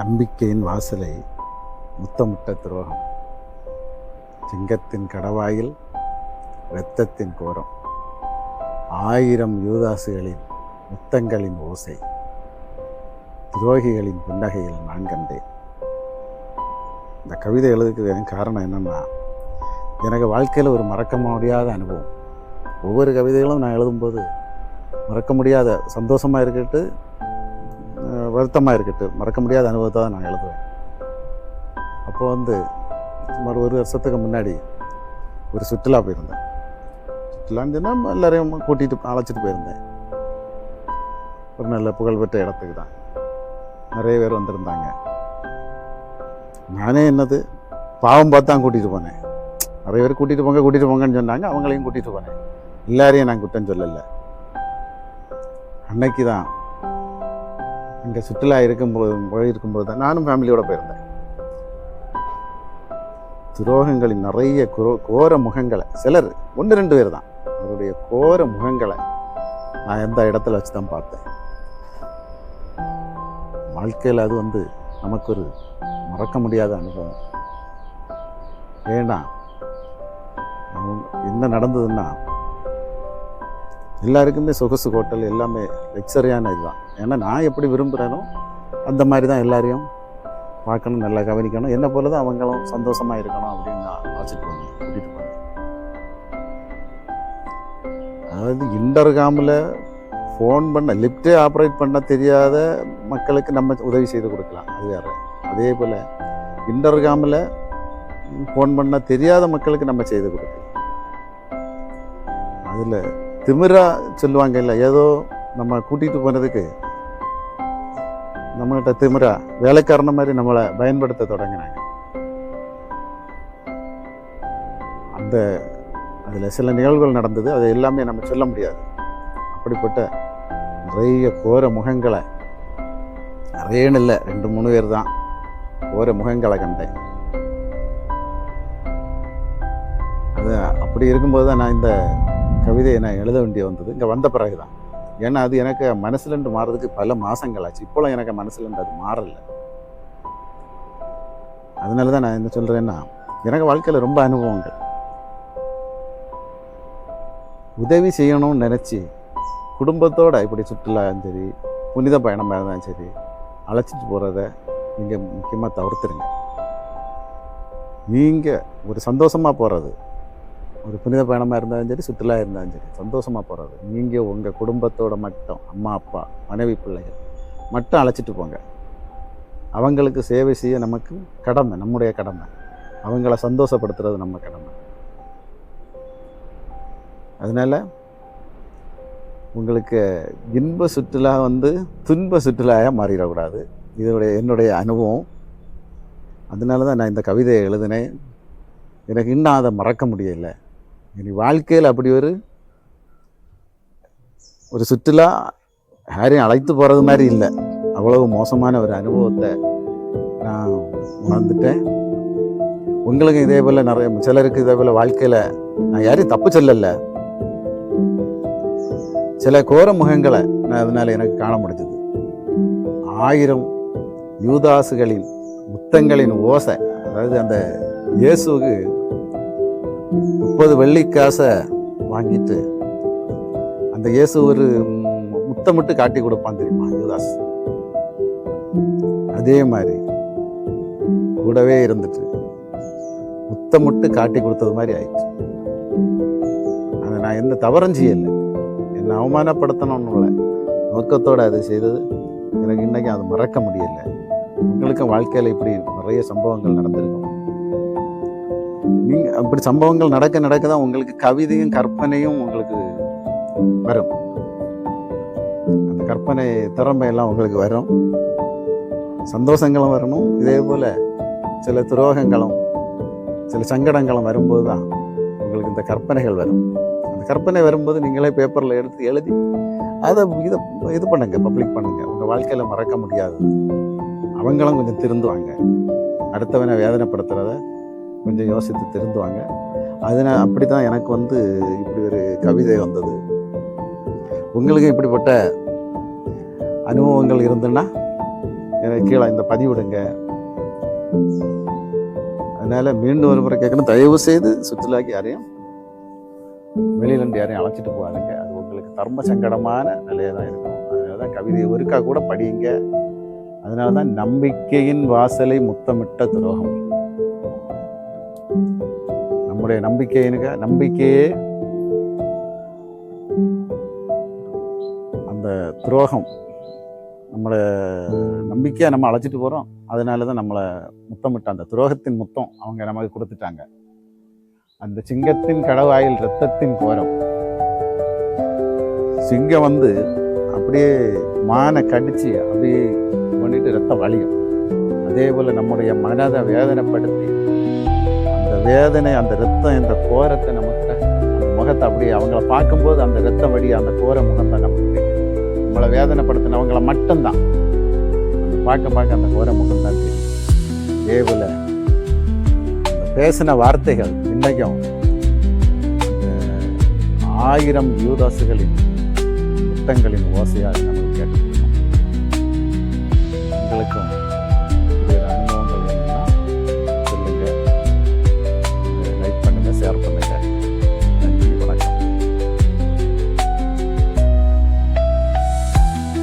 நம்பிக்கையின் வாசலை முத்தமிட்ட துரோகம். சிங்கத்தின் கடவாயில் இரத்தத்தின் கோரம். ஆயிரம் யூதாசுகளின் முத்தங்களின் ஓசை. துரோகிகளின் புன்னகையில் நான் கண்டேன். இந்த கவிதை எழுதுக்கு எனக்கு காரணம் என்னென்னா எனக்கு வாழ்க்கையில் ஒரு மறக்க முடியாத அனுபவம். ஒவ்வொரு கவிதைகளும் நான் எழுதும்போது மறக்க முடியாத சந்தோஷமாக இருக்கட்டு வருத்தமாக இருக்கட்டும். மறக்க முடியாத அனுபவத்தை தான் நான் எழுதுவேன். அப்போ வந்து சுமார் ஒரு வருஷத்துக்கு முன்னாடி ஒரு சுற்றுலா போயிருந்தேன். சுற்றுலான்னு சொன்னால் எல்லாரையும் கூட்டிகிட்டு அழைச்சிட்டு போயிருந்தேன். ஒரு நல்ல புகழ்பெற்ற இடத்துக்கு தான். நிறைய பேர் வந்திருந்தாங்க. நானே என்னது பாவம் பார்த்து தான் கூட்டிகிட்டு போனேன். நிறைய பேர் கூட்டிகிட்டு போங்க கூட்டிகிட்டு போங்கன்னு சொன்னாங்க. அவங்களையும் கூட்டிகிட்டு போனேன். எல்லாரையும் நான் குற்றம் சொல்லலை. அன்னைக்கு தான் இங்கே சுற்றுலா இருக்கும்போது போயிருக்கும்போது தான் நானும் ஃபேமிலியோட போயிருந்தேன். துரோகங்களின் நிறைய குரோ கோர முகங்களை சிலர் ஒன்று ரெண்டு பேர் தான். அவருடைய கோர முகங்களை நான் எந்த இடத்துல வச்சு தான் பார்த்தேன். வாழ்க்கையில் அது வந்து நமக்கு ஒரு மறக்க முடியாத அனுபவம். ஏன்னா அவங்க- என்ன நடந்ததுன்னா எல்லாருக்குமே சொகுசு ஹோட்டல் எல்லாமே லக்ஸரியான இதுதான். ஏன்னா நான் எப்படி விரும்புகிறேனோ அந்த மாதிரி தான் எல்லாரையும் பார்க்கணும் நல்லா கவனிக்கணும். என்ன போல தான் அவங்களும் சந்தோஷமாக இருக்கணும் அப்படின்னு நான் வச்சுட்டு போனேன் கூட்டிகிட்டு போனேன் அதாவது இன்டர்காமில் ஃபோன் பண்ண லிஃப்டே ஆப்ரேட் பண்ண தெரியாத மக்களுக்கு நம்ம உதவி செய்து கொடுக்கலாம். அது வேறு. அதே போல் இன்டர்காமில் ஃபோன் பண்ண தெரியாத மக்களுக்கு நம்ம செய்து கொடுக்கலாம். அதில் திமிரா சொல்லுவாங்க இல்லை ஏதோ நம்ம கூட்டிகிட்டு போனதுக்கு நம்மகிட்ட திமிரா வேலைக்காரன மாதிரி நம்மளை பயன்படுத்த தொடங்கினாங்க. அந்த அதில் சில நிகழ்வுகள் நடந்தது அது எல்லாமே நம்ம சொல்ல முடியாது. அப்படிப்பட்ட நிறைய கோர முகங்களை நிறையன்னு இல்லை ரெண்டு மூணு பேர் தான் கோர முகங்களை கண்டேன். அது அப்படி இருக்கும்போது தான் நான் இந்த கவிதையை நான் எழுத வேண்டிய வந்தது. இங்கே வந்த பிறகு தான் ஏன்னா அது எனக்கு மனசுலண்டு மாறதுக்கு பல மாதங்கள் ஆச்சு. இப்போலாம் எனக்கு மனசுலண்டு அது மாறல. அதனால தான் நான் என்ன சொல்கிறேன்னா எனக்கு வாழ்க்கையில் ரொம்ப அனுபவங்கள். உதவி செய்யணும்னு நினச்சி குடும்பத்தோடு இப்படி சுற்றுலாவும் சரி புனித பயணமாக இருந்தாலும் சரி அழைச்சிட்டு போகிறத நீங்கள் முக்கியமாக தவிர்த்துருங்க. நீங்கள் ஒரு சந்தோஷமாக போகிறது ஒரு புனித பயணமாக இருந்தாலும் சரி சுற்றுலா இருந்தாலும் சரி சந்தோஷமாக போகிறது நீங்கள் உங்கள் குடும்பத்தோட மட்டும் அம்மா அப்பா மனைவி பிள்ளைகள் மட்டும் அழைச்சிட்டு போங்க. அவங்களுக்கு சேவை செய்ய நமக்கு கடமை நம்முடைய கடமை. அவங்கள சந்தோஷப்படுத்துறது நம்ம கடமை. அதனால் உங்களுக்கு இன்ப சுற்றுலா வந்து துன்ப சுற்றுலாயாக மாறிடக்கூடாது. இதனுடைய என்னுடைய அனுபவம். அதனால தான் நான் இந்த கவிதையை எழுதினேன். எனக்கு இன்னும் அதை மறக்க முடியலை. இனி வாழ்க்கையில் அப்படி ஒரு ஒரு சுற்றுலா யாரையும் அழைத்து போகிறது மாதிரி இல்லை. அவ்வளவு மோசமான ஒரு அனுபவத்தை நான் உணர்ந்துட்டேன். உங்களுக்கு இதே போல் நிறைய சிலருக்கு இதே போல் வாழ்க்கையில் நான் யாரையும் தப்பு சொல்லலை. சில கோர முகங்களை நான் அதனால் எனக்கு காண முடிஞ்சது. ஆயிரம் யூதாசுகளின் முத்தங்களின் ஓசை அதாவது அந்த இயேசுவுக்கு முப்பது வெள்ளி காசை வாங்கிட்டு அந்த இயேசு ஒரு முத்தமிட்டு காட்டி கொடுப்பான் தெரியுமா? யுவதாஸ் அதே மாதிரி கூடவே இருந்துட்டு முத்தமிட்டு காட்டி கொடுத்தது மாதிரி ஆயிடுச்சு அதை நான் எந்த தவறும் செய்யலை. என்னை அவமானப்படுத்தணும்னு இல்லை. நோக்கத்தோடு அது செய்தது எனக்கு இன்னைக்கு அது மறக்க முடியல. உங்களுக்கும் வாழ்க்கையில் இப்படி நிறைய சம்பவங்கள் நடந்திருக்கும். நீங்கள் அப்படி சம்பவங்கள் நடக்க நடக்க தான் உங்களுக்கு கவிதையும் கற்பனையும் உங்களுக்கு வரும். அந்த கற்பனை திறமையெல்லாம் உங்களுக்கு வரும். சந்தோஷங்களும் வரணும். இதே போல் சில துரோகங்களும் சில சங்கடங்களும் வரும்போது தான் உங்களுக்கு இந்த கற்பனைகள் வரும். அந்த கற்பனை வரும்போது நீங்களே பேப்பரில் எடுத்து எழுதி அதை இதை இது பண்ணுங்க பப்ளிக் பண்ணுங்க. உங்கள் வாழ்க்கையில் மறக்க முடியாது. அவங்களும் கொஞ்சம் திருந்துவாங்க. அடுத்தவனை வேதனைப்படுத்துகிறத கொஞ்சம் யோசித்து திருந்துவாங்க. அதனால் அப்படி தான் எனக்கு வந்து இப்படி ஒரு கவிதை வந்தது. உங்களுக்கு இப்படிப்பட்ட அனுபவங்கள் இருந்துன்னா எனக்கு கீழே இந்த பதிவிடுங்க. அதனால் மீண்டும் ஒரு முறை கேட்கணும். தயவு செய்து சுற்றுலாக்கு யாரையும் வெளியிலேருந்து யாரையும் அழைச்சிட்டு போகாதீங்க. அது உங்களுக்கு தர்ம சங்கடமான நிலையாக தான் இருக்கும். அதனால தான் கவிதை ஒருக்கா கூட படியுங்க. அதனால தான் நம்பிக்கையின் வாசலை முத்தமிட்ட துரோகம். நம்முடைய நம்பிக்கையினுக்க நம்பிக்கையே அந்த துரோகம் நம்மளை நம்பிக்கையாக நம்ம அழைச்சிட்டு போகிறோம் அதனால தான் நம்மளை முத்தமிட்ட அந்த துரோகத்தின் முத்தம் அவங்க நமக்கு கொடுத்துட்டாங்க. அந்த சிங்கத்தின் கடவாயில் ரத்தத்தின் கோரம். சிங்கம் வந்து அப்படியே மானை கடிச்சு அப்படியே பண்ணிட்டு ரத்தம் வழியும் அதே போல் நம்முடைய மனதை வேதனைப்படுத்தி வேதனை அந்த ரத்தம் இந்த கோரத்தை நமக்கு அந்த முகத்தை அப்படியே அவங்கள பார்க்கும்போது அந்த ரத்தம் வழி அந்த கோர முகம் தான் நமக்கு தெரியும் நம்மளை வேதனைப்படுத்தினவங்கள மட்டும்தான். பார்க்க பார்க்க அந்த கோர முகம் தான் தெரியும் போல் பேசின வார்த்தைகள் இன்னைக்கும் ஆயிரம் யூதாசுகளின் முத்தங்களின் ஓசையாக